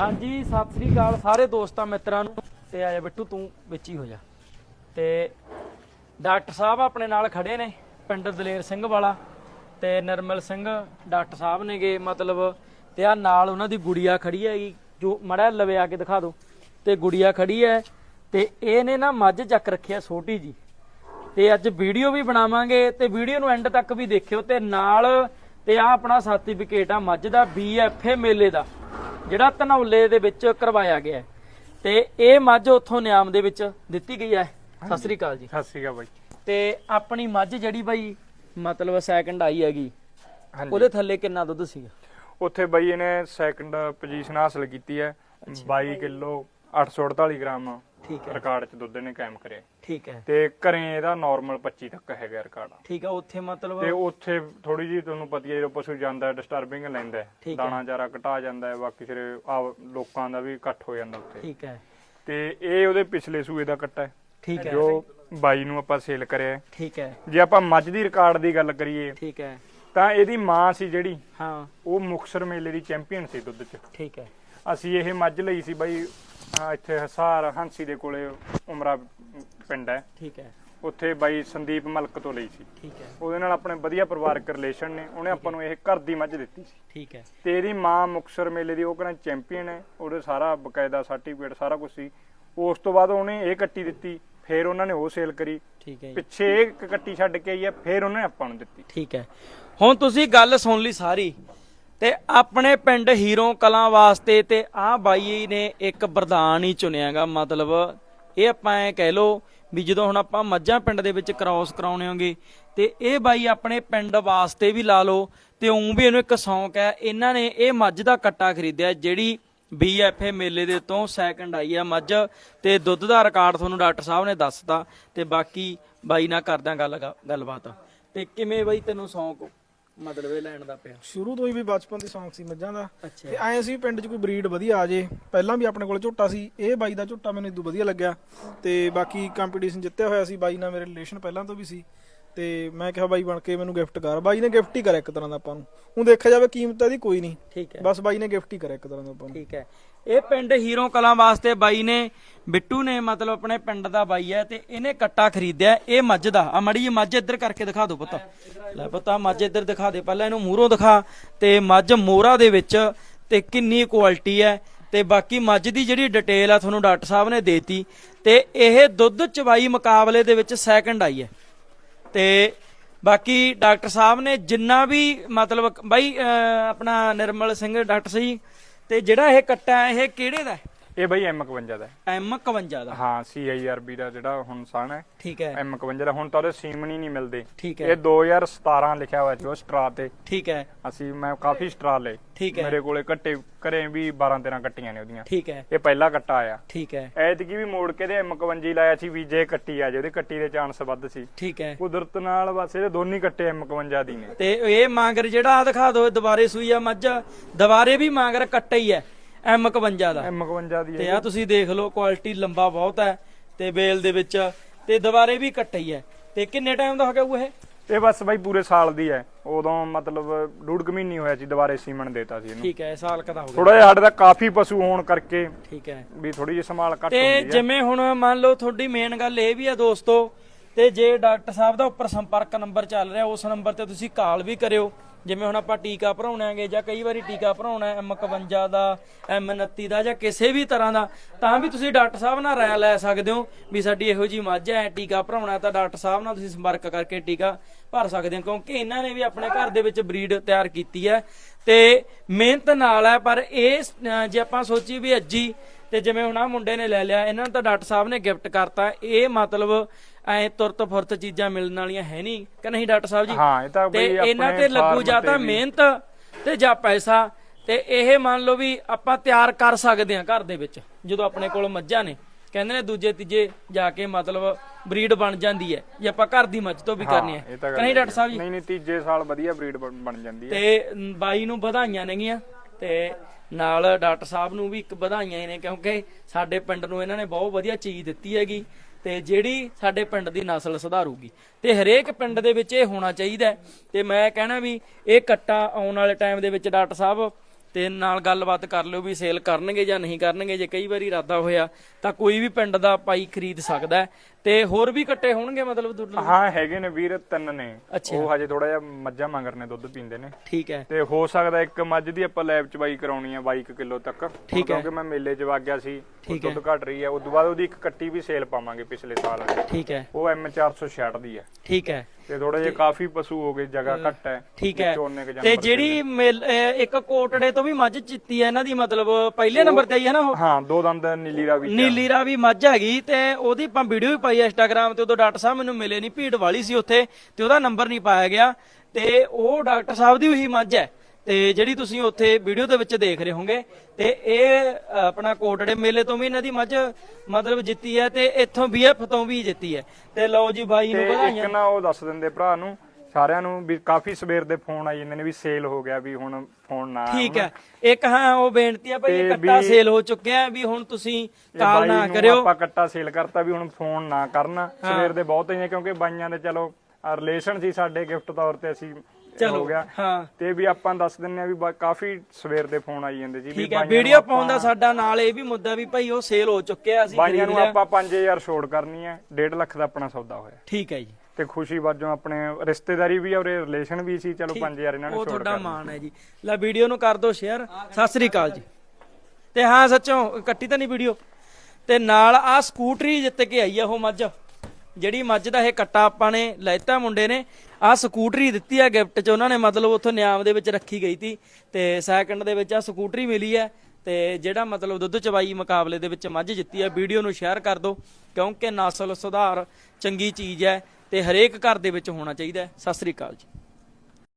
ਹਾਂਜੀ, ਸਤਿ ਸ੍ਰੀ ਅਕਾਲ ਸਾਰੇ ਦੋਸਤਾਂ ਮਿੱਤਰਾਂ ਨੂੰ। ਤੇ ਆਇਆ ਬਿੱਟੂ, ਤੂੰ ਵਿੱਚ ਹੀ ਹੋ ਜਾ। ਤੇ ਡਾਕਟਰ ਸਾਹਿਬ ਆਪਣੇ ਨਾਲ ਖੜੇ ਨੇ, ਪਿੰਡ ਦਲੇਰ ਸਿੰਘ ਵਾਲਾ। ਤੇ ਨਰਮਲ ਸਿੰਘ ਡਾਕਟਰ ਸਾਹਿਬ ਨੇਗੇ, ਮਤਲਬ ਤੇ ਆ ਨਾਲ ਉਹਨਾਂ ਦੀ ਗੁੜੀਆ ਖੜੀ ਹੈਗੀ। ਜੋ ਮੜਾ ਲਵੇ ਆ ਕੇ ਦਿਖਾ ਦਿਓ ਤੇ ਗੁੜੀਆ ਖੜੀ ਹੈ, ਤੇ ਇਹ ਨੇ ਨਾ ਮੱਝ ਚੱਕ ਰੱਖਿਆ ਛੋਟੀ ਜੀ ਤੇ ਅੱਜ ਵੀਡੀਓ ਵੀ ਬਣਾਵਾਂਗੇ, ਤੇ ਵੀਡੀਓ ਨੂੰ ਐਂਡ ਤੱਕ ਵੀ ਦੇਖਿਓ। ਤੇ ਨਾਲ ਤੇ ਆ ਆਪਣਾ ਸਰਟੀਫਿਕੇਟ ਆ, ਮੱਝ ਦਾ ਬੀਐਫਏ ਮੇਲੇ ਦਾ। ਜਿਹੜਾ ਧਨੌਲੇ ਦੇ ਵਿੱਚ ਕਰਵਾਇਆ ਗਿਆ। ਤੇ ਇਹ ਮੱਝ ਉੱਥੋਂ ਨਿਆਮ ਦੇ ਵਿੱਚ ਦਿੱਤੀ ਗਈ ਹੈ। ਸਤਿ ਸ੍ਰੀ ਅਕਾਲ ਜੀ। ਸਤਿ ਸ਼੍ਰੀ ਅਕਾਲ ਬਾਈ। ਤੇ ਆਪਣੀ ਮੱਝ ਜਿਹੜੀ ਬਾਈ ਮਤਲਬ ਸੈਕੰਡ ਆਈ ਹੈਗੀ ਉਹਦੇ ਥੱਲੇ ਕਿੰਨਾ ਦੁੱਧ ਸੀਗਾ? ਉੱਥੇ ਬਾਈ ਇਹਨੇ ਸੈਕੰਡ ਪੋਜੀਸ਼ਨ ਹਾਸਲ ਕੀਤੀ ਹੈ। 22 ਕਿਲੋ 848 ਗ੍ਰਾਮ ਠੀਕ ਹੈ। ਰਿਕਾਰਡ ਚ ਦੁੱਧ ਨੇ ਕਾਇਮ ਕਰਿਆ। ਠੀਕ ਹੈ। ਤੇ ਘਰੇ ਇਹਦਾ ਨਾਰਮਲ 25 ਤੱਕ ਹੈਗਾ ਰਿਕਾਰਡ। ਠੀਕ ਹੈ ਉੱਥੇ ਮਤਲਬ ਤੇ ਉੱਥੇ ਥੋੜੀ ਜੀ ਤੁਹਾਨੂੰ ਪਤਾ ਹੀ ਹੈ ਜਦੋਂ ਪਸ਼ੂ ਜਾਂਦਾ ਡਿਸਟਰਬਿੰਗ ਲੈਂਦਾ। ਦਾਣਾ ਚਾਰਾ ਘਟਾ ਜਾਂਦਾ ਬਾਕੀ ਫਿਰ ਆ ਲੋਕਾਂ ਦਾ ਵੀ ਇਕੱਠ ਹੋ ਜਾਂਦਾ ਉੱਥੇ। ਠੀਕ ਹੈ। ਤੇ ਇਹ ਉਹਦੇ ਪਿਛਲੇ ਸੂਏ ਦਾ ਕੱਟਾ ਹੈ ਠੀਕ ਹੈ। ਜੋ ਬਾਈ ਨੂੰ ਆਪਾਂ ਸੇਲ ਕਰਿਆ। ਠੀਕ ਹੈ। ਜੇ ਆਪਾਂ ਮੱਝ ਦੀ ਰਿਕਾਰਡ ਦੀ ਗੱਲ ਕਰੀਏ ਠੀਕ ਹੈ। ਤਾਂ ਇਹਦੀ ਮਾਂ ਸੀ ਜਿਹੜੀ ਹਾਂ। ਉਹ ਮੁਕਸਰ ਮੇਲੇ ਦੀ ਚੈਂਪੀਅਨ ਸੀ ਦੁੱਧ 'ਚ। ਠੀਕ ਹੈ। ਅਸੀਂ ਇਹ ਮੱਝ ਲਈ ਸੀ ਬਾਈ ਇੱਥੇ ਹਸਾਰ ਹਾਂਸੀ ਦੇ ਕੋਲੇ ਉਮਰਾ ਪਿੰਡ ਹੈ। ਠੀਕ ਹੈ। ਉੱਥੇ ਬਾਈ ਸੰਦੀਪ ਮਲਕ ਤੋਂ ਲਈ ਸੀ। ਠੀਕ ਹੈ। ਉਹਦੇ ਨਾਲ ਆਪਣੇ ਵਧੀਆ ਪਰਿਵਾਰਕ ਰਿਲੇਸ਼ਨ ਨੇ। ਉਹਨੇ ਆਪਾਂ ਨੂੰ ਇਹ ਘਰ ਦੀ ਮੱਝ ਦਿੱਤੀ ਸੀ। ਠੀਕ ਹੈ। ਤੇ ਇਹਦੀ ਮਾਂ ਮੁਕਸਰ ਮੇਲੇ ਦੀ ਉਹ ਕਹਿੰਦਾ ਚੈਂਪੀਅਨ ਹੈ। ਉਹਦੇ ਸਾਰਾ ਬਕਾਇਦਾ ਸਰਟੀਫਿਕੇਟ ਸਾਰਾ ਕੁਝ ਸੀ। ਉਸ ਤੋਂ ਬਾਅਦ ਉਹਨੇ ਇਹ ਕੱਟੀ ਦਿੱਤੀ ਫਿਰ ਉਹਨਾਂ ਨੇ ਉਹ ਸੇਲ ਕਰੀ। ਠੀਕ ਹੈ ਜੀ। ਪਿੱਛੇ ਇਹ ਇੱਕ ਕੱਟੀ ਛੱਡ ਕੇ ਆਈ ਹੈ ਫਿਰ ਉਹਨੇ ਆਪਾਂ ਨੂੰ ਦਿੱਤੀ। ਠੀਕ ਹੈ। ਹੁਣ ਤੁਸੀਂ ਗੱਲ ਸੁਣ ਲਈ ਸਾਰੀ। ਤੇ ਆਪਣੇ ਪਿੰਡ ਹੀਰੋਂ ਕਲਾਂ ਵਾਸਤੇ ਤੇ ਆਹ ਬਾਈ ਨੇ ਇੱਕ ਵਰਦਾਨ ਹੀ ਚੁਣਿਆਗਾ ਮਤਲਬ ਇਹ ਆਪਾਂ ਐ ਕਹਿ ਲੋ ਵੀ ਜਦੋਂ ਹੁਣ ਆਪਾਂ ਮੱਝਾਂ ਪਿੰਡ ਦੇ ਵਿੱਚ ਕ੍ਰਾਸ ਕਰਾਉਣੇ ਹੋਗੇ, ਤੇ ਇਹ ਬਾਈ ਆਪਣੇ ਪਿੰਡ ਵਾਸਤੇ ਵੀ ਲਾ ਲਓ ਤੇ ਉਂ ਵੀ ਇਹਨੂੰ ਇੱਕ ਸ਼ੌਂਕ ਹੈ। ਇਹਨਾਂ ਨੇ ਇਹ ਮੱਝ ਦਾ ਕੱਟਾ ਖਰੀਦਿਆ ਜਿਹੜੀ ਬੀਐਫਏ ਮੇਲੇ ਦੇ ਤੋਂ ਸੈਕੰਡ ਆਈ ਆ ਮੱਝ ਤੇ ਦੁੱਧ ਦਾ ਰਿਕਾਰਡ ਤੁਹਾਨੂੰ ਡਾਕਟਰ ਸਾਹਿਬ ਨੇ ਦੱਸਤਾ ਤੇ ਬਾਕੀ ਬਾਈ ਨਾਲ ਕਰਦਾ ਗੱਲ ਗੱਲਬਾਤ। ਤੇ ਕਿਵੇਂ ਬਾਈ ਤੈਨੂੰ ਸ਼ੌਂਕ? ਮਤਲਬ ਇਹ ਲੈਣ ਦਾ ਪਿਆ। ਸ਼ੁਰੂ ਤੋਂ ਹੀ ਵੀ ਬਚਪਨ ਦੀ ਸ਼ੌਂਕ ਸੀ ਮੱਝਾਂ ਦਾ। ਤੇ ਐਂ ਸੀ ਪਿੰਡ 'ਚ ਕੋਈ ਬਰੀਡ ਵਧੀਆ ਆ ਜੇ ਪਹਿਲਾਂ ਵੀ ਆਪਣੇ ਕੋਲ ਝੋਟਾ ਸੀ ਇਹ ਬਾਈ ਦਾ ਝੋਟਾ ਮੈਨੂੰ ਇਦੋਂ ਵਧੀਆ ਲੱਗਿਆ। ਤੇ ਬਾਕੀ ਕੰਪੀਟੀਸ਼ਨ ਜਿੱਤਿਆ ਹੋਇਆ ਸੀ ਬਾਈ ਨਾਲ ਮੇਰੇ ਰਿਲੇਸ਼ਨ ਪਹਿਲਾਂ ਤੋਂ ਵੀ ਸੀ। ਤੇ ਮੈਂ ਕਿਹਾ ਬਾਈ ਬਣ ਕੇ ਮੈਨੂੰ ਗਿਫਟ ਕਰ। ਬਾਈ ਨੇ ਗਿਫਟ ਹੀ ਕਰਿਆ ਇੱਕ ਤਰ੍ਹਾਂ ਦਾ ਆਪਾਂ ਨੂੰ। ਹੁਣ ਦੇਖਿਆ ਜਾਵੇ ਕੀਮਤ ਇਹਦੀ ਕੋਈ ਨਹੀਂ। ਠੀਕ ਹੈ। ਬਸ ਬਾਈ ਨੇ ਗਿਫਟ ਹੀ ਕਰਿਆ ਇੱਕ ਤਰ੍ਹਾਂ ਦਾ ਆਪਾਂ ਨੂੰ। ਠੀਕ ਹੈ। ਇਹ ਪਿੰਡ ਹੀਰੋ ਕਲਾਂ ਵਾਸਤੇ ਬਾਈ ਨੇ, ਬਿੱਟੂ ਨੇ ਮਤਲਬ ਆਪਣੇ ਪਿੰਡ ਦਾ ਬਾਈ ਹੈ ਤੇ ਇਹਨੇ ਕੱਟਾ ਖਰੀਦਿਆ, ਇਹ ਮੱਝ ਦਾ। ਆ ਮੜੀ ਜੀ ਮੱਝ ਇੱਧਰ ਕਰਕੇ ਦਿਖਾ ਦਿਓ ਪੁੱਤ। ਲੈ ਪੁੱਤ, ਆਹ ਮੱਝ ਇੱਧਰ ਦਿਖਾ ਦੇ। ਪਹਿਲਾਂ ਇਹਨੂੰ ਮੂਹਰੋਂ ਦਿਖਾ ਤੇ ਮੱਝ ਮੋਹਰਾ ਦੇ ਵਿੱਚ ਤੇ ਕਿੰਨੀ ਕੁਆਲਿਟੀ ਹੈ ਤੇ ਬਾਕੀ ਮੱਝ ਦੀ ਜਿਹੜੀ ਡਿਟੇਲ ਆ ਤੁਹਾਨੂੰ ਡਾਕਟਰ ਸਾਹਿਬ ਨੇ ਦੇਤੀ ਤੇ ਇਹ ਦੁੱਧ ਚਵਾਈ ਮੁਕਾਬਲੇ ਦੇ ਵਿੱਚ ਸੈਕੰਡ ਆਈ ਹੈ। ਤੇ ਬਾਕੀ ਡਾਕਟਰ ਸਾਹਿਬ ਨੇ ਜਿੰਨਾ ਵੀ ਮਤਲਬ ਬਾਈ ਆਪਣਾ ਨਿਰਮਲ ਸਿੰਘ, ਡਾਕਟਰ ਸੀ ਤੇ ਜਿਹੜਾ ਇਹ ਕੱਟਾ ਹੈ, ਇਹ ਕਿਹੜੇ ਦਾ ਇਹ ਬਾਈ M51 ਦਾ ਹੈ। ਐਮ 51 ਦਾ? ਹਾਂ CIRB ਦਾ ਜਿਹੜਾ ਹੁਣ ਸਣ ਹੈ। ਠੀਕ ਹੈ। M51 ਦਾ ਹੁਣ ਤਾਂ ਉਹਦੇ ਸੀਮਨ ਹੀ ਨਹੀਂ ਮਿਲਦੇ। ਠੀਕ ਇਹ ਹੈ 2017 ਲਿਖਿਆ ਹੋਇਆ ਜੋ ਸਟਰਾ ਤੇ। ਠੀਕ ਹੈ। ਅਸੀਂ ਮੈਂ ਕਾਫੀ ਸਟਰਾ ਲਏ। ਠੀਕ ਹੈ। ਮੇਰੇ ਕੋਲੇ ਕੱਟੇ ਘਰੇ ਵੀ 12 13 ਕੱਟੀਆਂ ਨੇ ਉਹਦੀਆਂ। ਠੀਕ ਹੈ। ਇਹ ਪਹਿਲਾ ਕੱਟਾ ਆਇਆ। ਠੀਕ ਹੈ। ਐਤਕੀ ਵੀ ਮੋੜ ਕੇ ਤੇ M51 ਲਾਇਆ ਸੀ ਵੀ ਜੇ ਕੱਟੀ ਆ ਜੇ ਉਹਦੇ ਕੱਟੀ ਦੇ ਚਾਂਸ ਵੱਧ ਸੀ। ਠੀਕ ਹੈ। ਕੁਦਰਤ ਨਾਲ ਬਸ ਇਹਦੇ ਦੋਨੇ ਕੱਟੇ M51 ਦੀ ਨੇ। ਤੇ ਇਹ ਮਾਂਗਰ ਜਿਹੜਾ ਆ ਦਿਖਾ ਦਿਓ ਦੁਬਾਰੇ ਸੂਈ ਆ ਮੱਝ। ਦੁਬਾਰੇ ਵੀ ਮਾਂਗਰ ਕੱਟਾ ਹੀ ਹੈ। ਐਮ 51 ਦਾ। M51 ਦੀ ਤੇ ਹੈ ਆ ਤੁਸੀਂ ਦੇਖ ਲਓ ਕੁਆਲਿਟੀ ਲੰਬਾ ਬਹੁਤ ਹੈ ਤੇ ਬੇਲ ਦੇ ਵਿੱਚ ਤੇ ਦੁਬਾਰੇ ਵੀ ਕੱਟਾ ਹੀ ਹੈ। ਤੇ ਕਿੰਨੇ ਟਾਈਮ ਦਾ ਹੋ ਗਿਆ ਉਹ ਇਹ? ਇਹ ਬਸ ਬਾਈ ਪੂਰੇ ਸਾਲ ਦੀ ਹੈ। ਉਦੋਂ ਮਤਲਬ ਡੂਢ ਕੁ ਮਹੀਨੇ ਹੋਇਆ ਸੀ ਦੁਬਾਰੇ ਸੀਮਨ ਦੇਤਾ ਸੀ ਇਹਨੂੰ। ਠੀਕ ਹੈ ਸਾਲ ਕਦਾ ਹੋ ਗਿਆ? ਥੋੜਾ ਜਿਹਾ ਸਾਡੇ ਦਾ ਕਾਫੀ ਪਸ਼ੂ ਹੋਣ ਕਰਕੇ ਠੀਕ ਹੈ। ਵੀ ਥੋੜੀ ਜਿਹੀ ਸੰਭਾਲ ਘੱਟ ਤੇ ਹੁੰਦੀ ਹੈ। ਜਿਵੇਂ ਹੁਣ ਮੰਨ ਲਓ ਤੁਹਾਡੀ ਮੇਨ ਗੱਲ ਇਹ ਵੀ ਆ ਦੋਸਤੋ ਤੇ ਜੇ ਡਾਕਟਰ ਸਾਹਿਬ ਦਾ ਉੱਪਰ ਸੰਪਰਕ ਨੰਬਰ ਚੱਲ ਰਿਹਾ ਉਸ ਨੰਬਰ ਤੇ ਤੁਸੀਂ ਕਾਲ ਵੀ ਕਰਿਓ। ਜਿਵੇਂ ਹੁਣ ਆਪਾਂ ਟੀਕਾ ਭਰਾਉਣਾਂਗੇ ਜਾਂ ਕਈ ਵਾਰੀ ਟੀਕਾ ਭਰਾਉਣਾ M51 ਦਾ M29 ਦਾ ਜਾਂ ਕਿਸੇ ਵੀ ਤਰ੍ਹਾਂ ਦਾ, ਤਾਂ ਵੀ ਤੁਸੀਂ ਡਾਕਟਰ ਸਾਹਿਬ ਨਾਲ ਰਾਇ ਲੈ ਸਕਦੇ ਹੋ ਵੀ ਸਾਡੀ ਇਹੋ ਜੀ ਮੱਝ ਹੈ, ਟੀਕਾ ਭਰਾਉਣਾ ਤਾਂ ਡਾਕਟਰ ਸਾਹਿਬ ਨਾਲ ਤੁਸੀਂ ਸੰਪਰਕ ਕਰਕੇ ਟੀਕਾ ਭਰ ਸਕਦੇ ਹੋ, ਕਿਉਂਕਿ ਇਹਨਾਂ ਨੇ ਵੀ ਆਪਣੇ ਘਰ ਦੇ ਵਿੱਚ ਬਰੀਡ ਤਿਆਰ ਕੀਤੀ ਹੈ ਤੇ ਮਿਹਨਤ ਨਾਲ ਹੈ, ਪਰ ਇਹ ਜੇ ਆਪਾਂ ਸੋਚੀ ਵੀ ਅੱਜੀ ਤੇ ਜਿਵੇਂ ਹੁਣ ਆ ਮੁੰਡੇ ਨੇ ਲੈ ਲਿਆ ਇਹਨਾਂ ਨੂੰ ਤਾਂ ਡਾਕਟਰ ਸਾਹਿਬ ਨੇ ਗਿਫਟ ਕਰਤਾ। ਇਹ ਮਤਲਬ ਐ ਤੁਰਤ ਫੁਰਤ ਚੀਜ਼ਾਂ ਮਿਲਣ ਵਾਲੀਆਂ ਹੈ ਨਹੀਂ ਕਿ ਨਹੀਂ ਡਾਕਟਰ ਸਾਹਿਬ ਜੀ? ਹਾਂ ਇਹ ਤਾਂ ਇਹਨਾਂ ਤੇ ਲੱਗੂ ਜਾਂ ਤੇ ਮਿਹਨਤ ਤੇ ਜਾਂ ਪੈਸਾ। ਤੇ ਇਹ ਮੰਨ ਲਓ ਵੀ ਆਪਾਂ ਤਿਆਰ ਕਰ ਸਕਦੇ ਹਾਂ ਘਰ ਦੇ ਵਿੱਚ ਜਦੋਂ ਆਪਣੇ ਕੋਲ ਮੱਝਾਂ ਨੇ। ਕਹਿੰਦੇ ਨੇ ਦੂਜੇ ਤੀਜੇ ਜਾ ਕੇ ਮਤਲਬ ਬਰੀਡ ਬਣ ਜਾਂਦੀ ਹੈ ਜੇ ਆਪਾਂ ਘਰ ਦੀ ਮੱਝ ਤੋਂ ਵੀ ਕਰਨੀ ਹੈ। ਨਹੀਂ ਡਾਕਟਰ ਸਾਹਿਬ ਜੀ? ਨਹੀਂ ਨਹੀਂ ਤੀਜੇ ਸਾਲ ਵਧੀਆ ਬਰੀਡ ਬਣ ਜਾਂਦੀ ਹੈ। ਤੇ ਬਾਈ ਨੂੰ ਵਧਾਈਆਂ ਨੇਗੀਆਂ। ਤੇ ਨਾਲ ਡਾਕਟਰ ਸਾਹਿਬ ਨੂੰ ਵੀ ਇੱਕ ਵਧਾਈਆਂ ਨੇ, ਕਿਉਂਕਿ ਸਾਡੇ ਪਿੰਡ ਨੂੰ ਇਹਨਾਂ ਨੇ ਬਹੁਤ ਵਧੀਆ ਚੀਜ਼ ਦਿੱਤੀ ਹੈਗੀ ਤੇ ਜਿਹੜੀ ਸਾਡੇ ਪਿੰਡ ਦੀ ਨਸਲ ਸੁਧਾਰੂਗੀ ਤੇ ਹਰੇਕ ਪਿੰਡ ਦੇ ਵਿੱਚ ਇਹ ਹੋਣਾ ਚਾਹੀਦਾ ਹੈ। ਤੇ ਮੈਂ ਕਹਿਣਾ ਵੀ ਇਹ ਕੱਟਾ ਆਉਣ ਵਾਲੇ ਟਾਈਮ ਦੇ ਵਿੱਚ ਡਾਕਟਰ ਸਾਹਿਬ ਤੇ ਨਾਲ ਗੱਲਬਾਤ ਕਰ ਲਿਓ ਵੀ ਸੇਲ ਕਰਨਗੇ ਜਾਂ ਨਹੀਂ ਕਰਨਗੇ ਜੇ ਕਈ ਵਾਰੀ ਇਰਾਦਾ ਹੋਇਆ ਤਾਂ ਕੋਈ ਵੀ ਪਿੰਡ ਦਾ ਪਾਈ ਖਰੀਦ ਸਕਦਾ। ਤੇ ਹੋਰ ਵੀ ਕੱਟੇ ਹੋਣਗੇ ਮਤਲਬ ਦੁੱਧ? ਹਾਂ ਹੈਗੇ ਨੇ ਵੀਰ ਤਿੰਨ ਨੇ। ਉਹ ਹਜੇ ਥੋੜਾ ਜਿਹਾ ਮੱਝਾਂ ਮੰਗਰ ਨੇ ਦੁੱਧ ਪੀਂਦੇ ਨੇ। ਠੀਕ ਹੈ। ਤੇ ਹੋ ਸਕਦਾ ਇੱਕ ਮੱਝ ਦੀ ਆਪਾਂ ਲੈਬ ਚ ਬਾਈ ਕਰਾਉਣੀ ਆ 22 ਕਿਲੋ ਤੱਕ। ਕਿਉਂਕਿ ਮੈਂ ਮੇਲੇ ਚ ਵਗ ਗਿਆ ਸੀ। ਦੁੱਧ ਘਟ ਰਹੀ ਹੈ ਉਸ ਤੋਂ ਬਾਅਦ ਉਹਦੀ ਇੱਕ ਕੱਟੀ ਵੀ ਸੇਲ ਪਾਵਾਂਗੇ ਪਿਛਲੇ ਸਾਲ। ਠੀਕ ਹੈ। ਉਹ ਐਮ 466 ਦੀ ਹੈ ਠੀਕ ਹੈ। ਤੇ ਥੋੜੇ ਜਿਹਾ ਕਾਫੀ ਪਸ਼ੂ ਹੋ ਗਏ ਜਗ੍ਹਾ ਘੱਟ ਹੈ। ਠੀਕ ਹੈ। ਕੁ ਤੇ ਜਾਨਵਰ ਜਿਹੜੀ ਮੇਲ- ਅਹ ਇੱਕ ਕੋਟੜੇ ਤੋਂ ਵੀ ਮੱਝ ਚਿੱਤੀ ਹੈ ਇਹਨਾਂ ਦੀ ਮਤਲਬ ਪਹਿਲੇ ਨੰਬਰ ਤੇ ਆਈ ਹੈ ਨਾ ਉਹ? ਹਾਂ ਦੋ ਦੰਦ ਨੀਲੀ ਰਾਵੀ। ਨੀਲੀ ਰਾਵੀ ਮੱਝ ਹੈਗੀ ਤੇ ਉਹਦੀ ਆਪਾਂ ਵੀਡੀਓ ਵੀ ਪਾਈ ਇੰਸਟਾਗ੍ਰam ਤੇ ਉਦੋਂ ਡਾਕਟਰ ਸਾਹਿਬ ਮੈਨੂੰ ਮਿਲੇ ਨਹੀਂ ਭੀੜ ਵਾਲੀ ਸੀ ਉੱਥੇ ਤੇ ਉਹਦਾ ਨੰਬਰ ਨਹੀਂ ਪਾਇਆ ਗਿਆ ਤੇ ਉਹ ਡਾਕਟਰ ਸਾਹਿਬ ਦੀ ਉਹੀ ਮੱਝ ਹੈ। ਤੇ ਜਿਹੜੀ ਤੁਸੀਂ ਉੱਥੇ ਵੀਡੀਓ ਦੇ ਵਿੱਚ ਦੇਖ ਰਹੇ ਹੋਗੇ ਤੇ ਇਹ ਆਪਣਾ ਕੋਟੜੇ ਮੇਲੇ ਤੋਂ ਵੀ ਇਹਨਾਂ ਦੀ ਮੱਝ ਮਤਲਬ ਜਿੱਤੀ ਹੈ ਤੇ ਇੱਥੋਂ ਬੀਐਫ ਤੋਂ ਵੀ ਜਿੱਤੀ ਹੈ। ਤੇ ਲਓ ਜੀ ਬਾਈ ਨੂੰ ਵਧਾਈਆਂ ਇੱਕ ਨਾ ਉਹ ਦੱਸ ਦਿੰਦੇ ਭਰਾ ਨੂੰ ਸਾਰਿਆਂ ਨੂੰ ਵੀ ਕਾਫੀ ਸਵੇਰ ਦੇ ਫੋਨ ਆਈ ਜਾਂਦੇ ਨੇ ਵੀ ਸੇਲ ਹੋ ਗਿਆ ਵੀ ਹੁਣ ਫੋਨ ਨਾ। ਠੀਕ ਹੈ। ਇੱਕ ਹਾਂ ਉਹ ਬੇਨਤੀ ਹੈ ਭਾਈ ਇਹ ਤੇ ਕੱਟਾ ਵੀ- ਸੇਲ ਹੋ ਚੁੱਕਿਆ ਵੀ ਹੁਣ ਤੁਸੀਂ ਕਾਲ ਨਾ ਕਰਿਓ। ਆਪਾਂ ਕੱਟਾ ਸੇਲ ਕਰਤਾ ਵੀ ਹੁਣ ਫੋਨ ਨਾ ਕਰਨ। ਸਵੇਰ ਦੇ ਬਹੁਤ ਨੇ ਕਿਉਂਕਿ ਬਾਈਆਂ ਦੇ ਚਲੋ ਰਿਲੇਸ਼ਨ ਸੀ ਸਾਡੇ ਗਿਫਟ ਤੌਰ ਤੇ ਅਸੀਂ ਹੋ ਗਿਆ। ਹਾਂ। ਤੇ ਵੀ ਆਪਾਂ ਦੱਸ ਦਿੰਨੇ ਆ ਵੀ ਬਾ- ਕਾਫੀ ਸਵੇਰ ਦੇ ਫੋਨ ਆਈ ਜਾਂਦੇ ਜੀ ਵੀ ਠੀਕ ਹੈ ਬਾਈਆਂ ਵੀਡੀਓ ਪਾਉਂਦਾ ਸਾਡਾ ਨਾਲ ਇਹ ਵੀ ਮੁੱਦਾ ਵੀ ਭਾਈ ਉਹ ਸੇਲ ਹੋ ਚੁੱਕਿਆ ਅਸੀਂ ਬਾਈਆਂ ਖਰੀਦ ਨੂੰ ਲਿਆ। ਆਪਾਂ 5000 ਛੋੜ ਕਰਨੀ ਹੈ 1.5 ਲੱਖ ਦਾ ਆਪਣਾ ਸੌਦਾ ਹੋਇਆ। ਠੀਕ ਹੈ ਜੀ। ਤੇ ਖੁਸ਼ੀ ਵਜੋਂ ਆਪਣੇ ਰਿਸ਼ਤੇਦਾਰੀ ਵੀ ਔਰ ਰਿਲੇਸ਼ਨ ਵੀ ਸੀ ਚਲੋ 5000 ਇਹਨਾਂ ਨੇ ਉਹ ਛੋੜ ਤੁਹਾਡਾ ਮਾਣ ਹੈ ਜੀ। ਲੈ ਵੀਡੀਓ ਨੂੰ ਕਰ ਦਿਓ ਸ਼ੇਅਰ ਸਤਿ ਸ੍ਰੀ ਅਕਾਲ ਜੀ। ਤੇ ਹਾਂ ਸੱਚੋਂ ਕੱਟੀ ਤਾਂ ਨਹੀਂ ਵੀਡੀਓ। ਤੇ ਨਾਲ ਆ ਸਕੂਟਰੀ ਜਿੱਤ ਕੇ ਆਈ ਆ ਉਹ ਮੱਝ। ਜਿਹੜੀ ਮੱਝ ਦਾ ਇਹ ਕੱਟਾ ਆਪਾਂ ਨੇ ਲੈਤਾ ਮੁੰਡੇ ਨੇ, ਆ ਸਕੂਟਰੀ ਦਿੱਤੀ ਆ ਗਿਫਟ ਚ, ਉਹਨਾਂ ਨੇ ਮਤਲਬ ਉੱਥੋਂ ਨਿਆਮ ਦੇ ਵਿੱਚ ਰੱਖੀ ਗਈ ਸੀ ਤੇ ਸੈਕਿੰਡ ਦੇ ਵਿੱਚ ਆ ਸਕੂਟਰੀ ਮਿਲੀ ਹੈ ਤੇ ਜਿਹੜਾ ਮਤਲਬ ਦੁੱਧ ਚਵਾਈ ਮੁਕਾਬਲੇ ਦੇ ਵਿੱਚ ਮੱਝ ਜਿੱਤੀ ਹੈ ਵੀਡੀਓ ਨੂੰ ਸ਼ੇਅਰ ਕਰ ਦਿਓ, ਕਿਉਂਕਿ ਨਸਲ ਸੁਧਾਰ ਚੰਗੀ ਚੀਜ਼ ਹੈ ਤੇ ਹਰੇਕ ਘਰ ਦੇ ਵਿੱਚ ਹੋਣਾ ਚਾਹੀਦਾ ਸਤਿ ਸ੍ਰੀ ਅਕਾਲ ਜੀ।